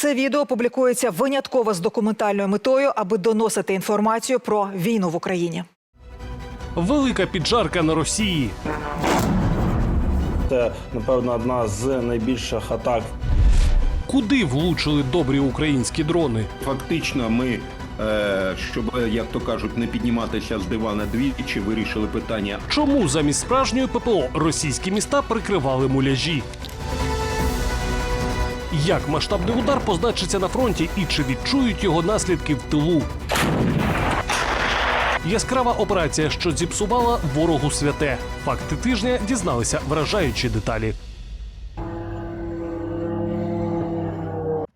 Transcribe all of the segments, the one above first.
Це відео публікується винятково з документальною метою, аби доносити інформацію про війну в Україні. Велика піджарка на Росії. Це напевно одна з найбільших атак. Куди влучили добрі українські дрони? Фактично, ми, е, щоб, як то кажуть, не підніматися з дивана двічі, вирішили питання Чому замість справжньої ППО російські міста прикривали муляжі? Як масштабний удар позначиться на фронті і чи відчують його наслідки в тилу? Яскрава операція, що зіпсувала ворогу святе. Факти тижня дізналися вражаючі деталі.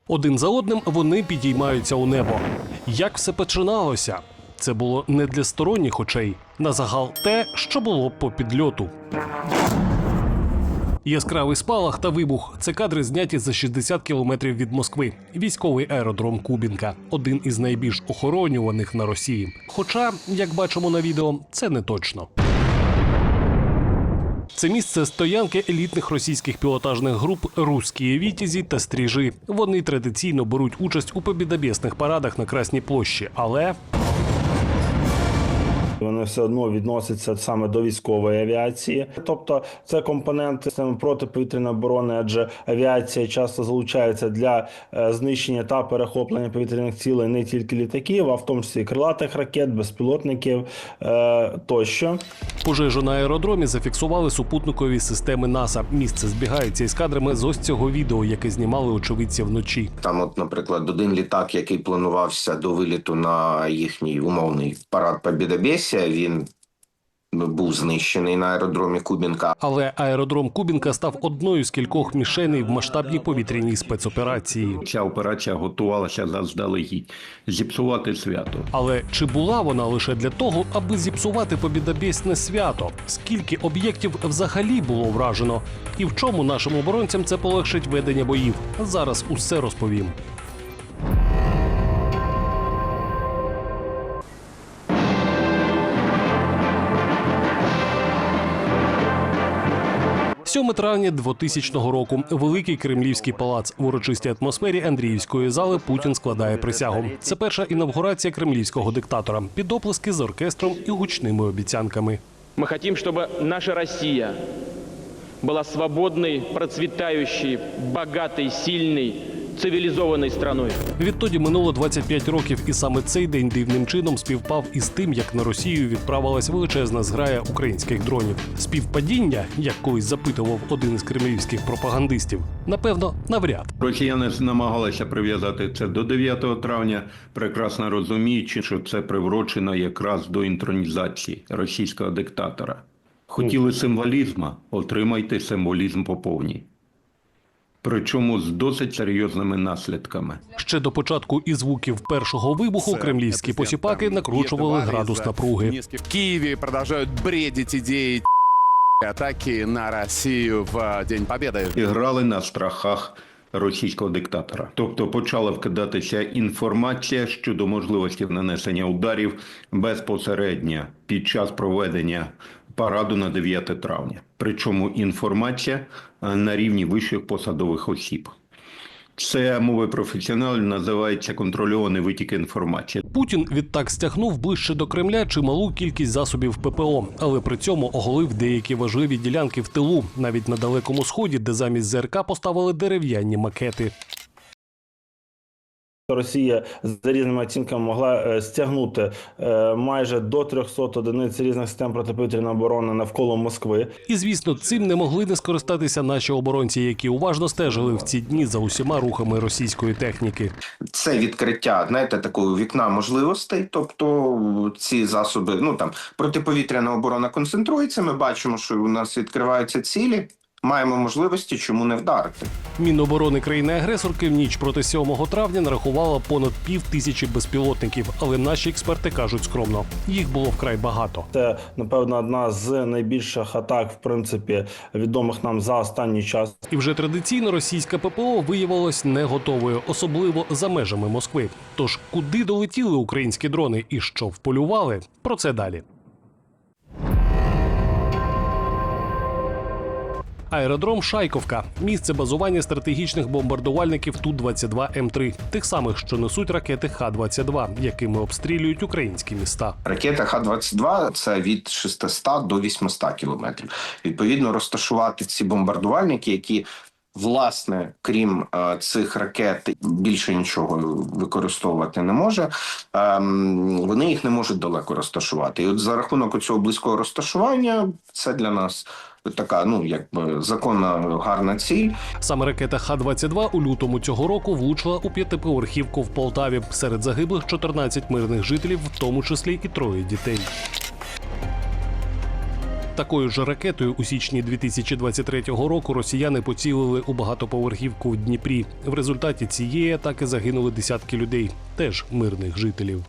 Один за одним вони підіймаються у небо. Як все починалося? Це було не для сторонніх очей. На загал те, що було по підльоту. Яскравий спалах та вибух це кадри зняті за 60 кілометрів від Москви. Військовий аеродром Кубінка один із найбільш охоронюваних на Росії. Хоча, як бачимо на відео, це не точно. Це місце стоянки елітних російських пілотажних груп «Русські вітязі та стріжи. Вони традиційно беруть участь у побідобєсних парадах на Красній площі, але Вони все одно відносяться саме до військової авіації. Тобто, це компонент системи протиповітряної оборони, адже авіація часто залучається для е, знищення та перехоплення повітряних цілей не тільки літаків, а в тому числі і крилатих ракет, безпілотників е, тощо. Пожежу на аеродромі зафіксували супутникові системи НАСА. Місце збігається із кадрами з ось цього відео, яке знімали очевидці вночі. Там, от, наприклад, один літак, який планувався до виліту на їхній умовний парад Побєдобєсія, він був знищений на аеродромі Кубінка. Але аеродром Кубінка став одною з кількох мішеней в масштабній повітряній спецоперації. ця операція готувалася заздалегідь зіпсувати свято. Але чи була вона лише для того, аби зіпсувати побідобєсне свято? Скільки об'єктів взагалі було вражено? І в чому нашим оборонцям це полегшить ведення боїв? Зараз усе розповім. Сьоме травня 2000 року. Великий кремлівський палац в урочистій атмосфері Андріївської зали Путін складає присягу. Це перша інавгурація кремлівського диктатора під оплески з оркестром і гучними обіцянками. Мы хотим, чтобы наша Россия была свободной, процветающей, богатой, сильной, цивилизованной страной. Відтоді минуло 25 років, і саме цей день дивним чином співпав із тим, як на Росію відправилась величезна зграя українських дронів. Співпадіння, як колись запитував один із кремлівських пропагандистів, напевно, навряд. Росіяни намагалися прив'язати це до 9 травня, прекрасно розуміючи, що це приврочено якраз до інтронізації російського диктатора. Хотіли символізму, отримайте символізм по повній. Причому з досить серйозними наслідками. Ще до початку і звуків першого вибуху кремлівські посіпаки накручували градус напруги. В Киеве продолжают бредить идеи атаки на Россию в День Победы. і грали на страхах російського диктатора. Тобто почала вкидатися інформація щодо можливості нанесення ударів безпосередньо під час проведення параду на 9 травня. Причому інформація е, на рівні вищих посадових осіб. Це мови професіоналів називається контрольований витік інформації. Путін відтак стягнув ближче до Кремля чималу кількість засобів ППО, але при цьому оголив деякі важливі ділянки в тилу, навіть на далекому сході, де замість ЗРК поставили дерев'яні макети. Росія за різними оцінками могла е, стягнути е, майже до 300 одиниць різних систем протиповітряної оборони навколо Москви. І звісно, цим не могли не скористатися наші оборонці, які уважно стежили в ці дні за усіма рухами російської техніки. Це відкриття, знаєте, такого вікна можливостей. Тобто ці засоби, ну там протиповітряна оборона концентрується. Ми бачимо, що у нас відкриваються цілі. Маємо можливості, чому не вдарити. Міноборони країни-агресорки в ніч проти 7 травня нарахувала понад пів тисячі безпілотників, але наші експерти кажуть скромно, їх було вкрай багато. Це напевно одна з найбільших атак, в принципі, відомих нам за останній час. І вже традиційно російська ППО виявилась не готовою, особливо за межами Москви. Тож куди долетіли українські дрони і що вполювали? Про це далі. Аеродром Шайковка місце базування стратегічних бомбардувальників Ту-22 М3, тих самих, що несуть ракети Х-22, якими обстрілюють українські міста. Ракета Х-22 – це від 600 до 800 кілометрів. Відповідно, розташувати ці бомбардувальники, які Власне, крім е, цих ракет, більше нічого використовувати не може. Ем, вони їх не можуть далеко розташувати. І от за рахунок цього близького розташування, це для нас така, ну якби законна гарна ціль. Саме ракета Х-22 у лютому цього року влучила у п'ятиповерхівку в Полтаві. Серед загиблих 14 мирних жителів, в тому числі і троє дітей. Такою ж ракетою у січні 2023 року росіяни поцілили у багатоповерхівку в Дніпрі. В результаті цієї атаки загинули десятки людей, теж мирних жителів.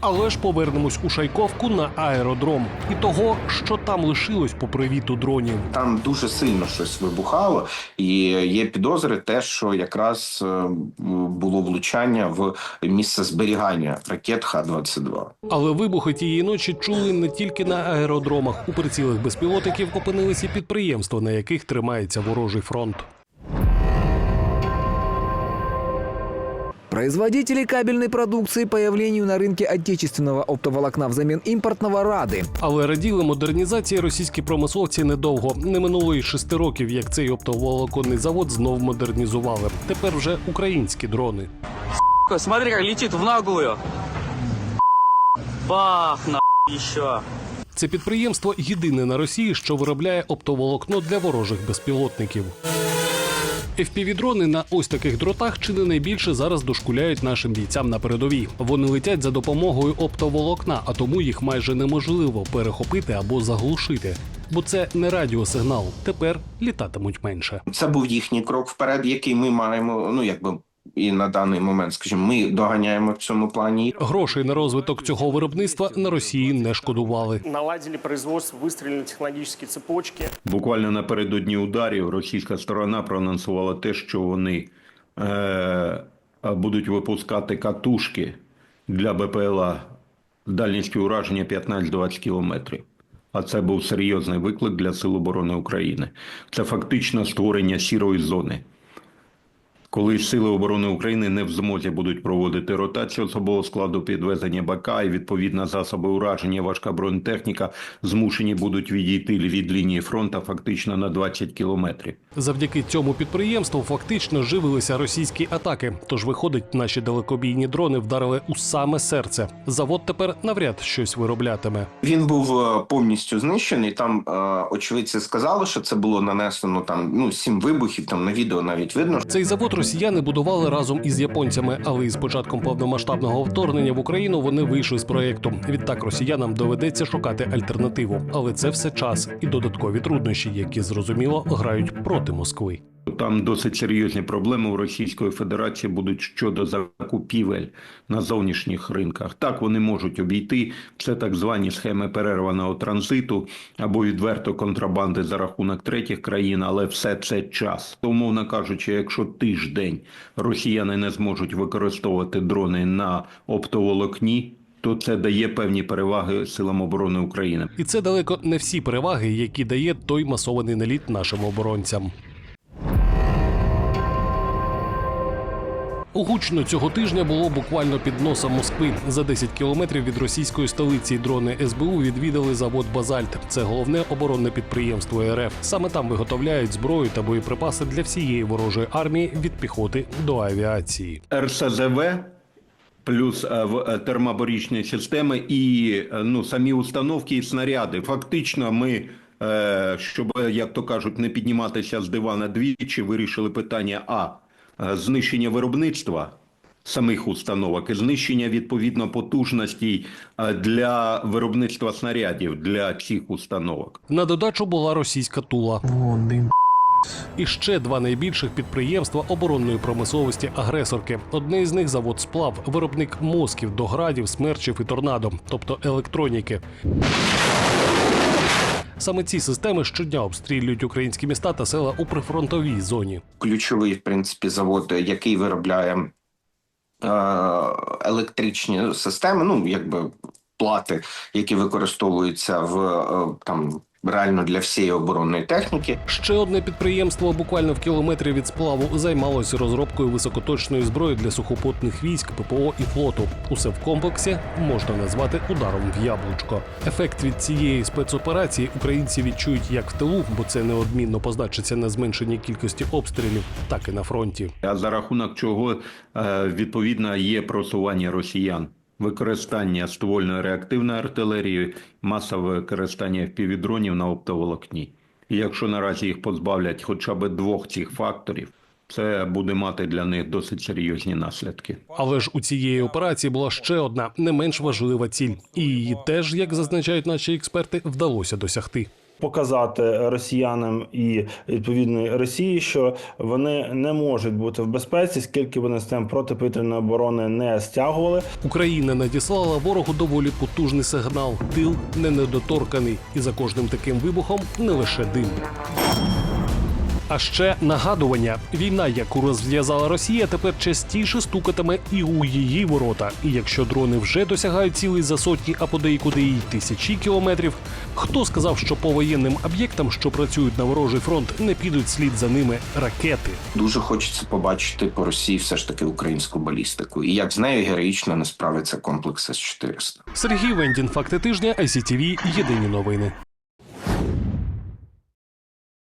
Але ж повернемось у Шайковку на аеродром і того, що там лишилось по привіту дронів. Там дуже сильно щось вибухало, і є підозри, те, що якраз е, було влучання в місце зберігання ракет Х-22. Але вибухи тієї ночі чули не тільки на аеродромах. У прицілах безпілотників опинилися підприємства, на яких тримається ворожий фронт. Производители кабельной продукции появлению на рынке отечественного оптоволокна взамен импортного рады. Але раділи модернізації російські промисловці недовго. Не минуло й шести років, як цей оптоволоконний завод знов модернізували. Тепер вже українські дрони. Смотри, как летит в наглую. Бах, на еще. Це підприємство єдине на Росії, що виробляє оптоволокно для ворожих безпілотників. FPV-дрони на ось таких дротах чи не найбільше зараз дошкуляють нашим бійцям на передовій. Вони летять за допомогою оптоволокна, а тому їх майже неможливо перехопити або заглушити. Бо це не радіосигнал. Тепер літатимуть менше. Це був їхній крок вперед, який ми маємо. Ну якби і на даний момент, скажімо, ми доганяємо в цьому плані. Грошей на розвиток цього виробництва на Росії не шкодували. наладили производство выстроили технологические цепочки. Буквально напередодні ударів російська сторона проанонсувала те, що вони е, будуть випускати катушки для БПЛА з дальністю ураження 15-20 кілометрів. А це був серйозний виклик для Сил оборони України. Це фактично створення сірої зони. Коли Сили оборони України не в змозі будуть проводити ротацію особового складу підвезення БК і відповідно засоби ураження, важка бронетехніка змушені будуть відійти від лінії фронту фактично на 20 кілометрів. Завдяки цьому підприємству фактично живилися російські атаки. Тож, виходить, наші далекобійні дрони вдарили у саме серце. Завод тепер навряд щось вироблятиме. Він був е, повністю знищений. Там е, очевидці сказали, що це було нанесено там ну сім вибухів. Там на відео навіть видно. Цей завод росіяни будували разом із японцями, але із початком повномасштабного вторгнення в Україну вони вийшли з проєкту. Відтак росіянам доведеться шукати альтернативу. Але це все час і додаткові труднощі, які зрозуміло грають проти Москви. Там досить серйозні проблеми у Російської Федерації будуть щодо закупівель на зовнішніх ринках. Так вони можуть обійти це так звані схеми перерваного транзиту або відверто контрабанди за рахунок третіх країн, але все це час. Умовно кажучи, якщо тиждень росіяни не зможуть використовувати дрони на оптоволокні. То це дає певні переваги силам оборони України. І це далеко не всі переваги, які дає той масований наліт нашим оборонцям. Гучно цього тижня було буквально під носом Москви. За 10 кілометрів від російської столиці дрони СБУ відвідали завод Базальт. Це головне оборонне підприємство РФ. Саме там виготовляють зброю та боєприпаси для всієї ворожої армії від піхоти до авіації. РСЗВ плюс е, е, термобарічні системи і е, ну самі установки і снаряди. Фактично, ми. Щоб, як то кажуть, не підніматися з дивана двічі, вирішили питання а знищення виробництва самих установок і знищення відповідно потужностей е, для виробництва снарядів для цих установок. На додачу була російська тула. І ще два найбільших підприємства оборонної промисловості агресорки. Одне з них завод сплав, виробник мозків, доградів, смерчів і торнадо, тобто електроніки. Саме ці системи щодня обстрілюють українські міста та села у прифронтовій зоні. Ключовий, в принципі, завод, який виробляє е, електричні системи, ну якби плати, які використовуються в е, там реально для всієї оборонної техніки. Ще одне підприємство буквально в кілометрі від сплаву займалося розробкою високоточної зброї для сухопутних військ, ППО і флоту. Усе в комплексі можна назвати ударом в яблучко. Ефект від цієї спецоперації українці відчують як в тилу, бо це неодмінно позначиться на зменшенні кількості обстрілів, так і на фронті. А за рахунок чого е, відповідно є просування росіян. Використання ствольної реактивної артилерії, масове використання впівдронів на оптоволокні. І якщо наразі їх позбавлять хоча б двох цих факторів, це буде мати для них досить серйозні наслідки. Але ж у цієї операції була ще одна не менш важлива ціль, і її теж, як зазначають наші експерти, вдалося досягти. Показати росіянам і відповідної Росії, що вони не можуть бути в безпеці, скільки вони систем протиповітряної оборони не стягували. Україна надіслала ворогу доволі потужний сигнал. Тил не недоторканий, і за кожним таким вибухом не лише дим. А ще нагадування: війна, яку розв'язала Росія, тепер частіше стукатиме і у її ворота. І якщо дрони вже досягають цілей за сотні, а подейкуди й тисячі кілометрів, хто сказав, що по воєнним об'єктам, що працюють на ворожий фронт, не підуть слід за ними ракети? Дуже хочеться побачити по Росії все ж таки українську балістику, і як з нею героїчно не справиться комплекс С-400. Сергій Вендін, факти тижня, ICTV, єдині новини.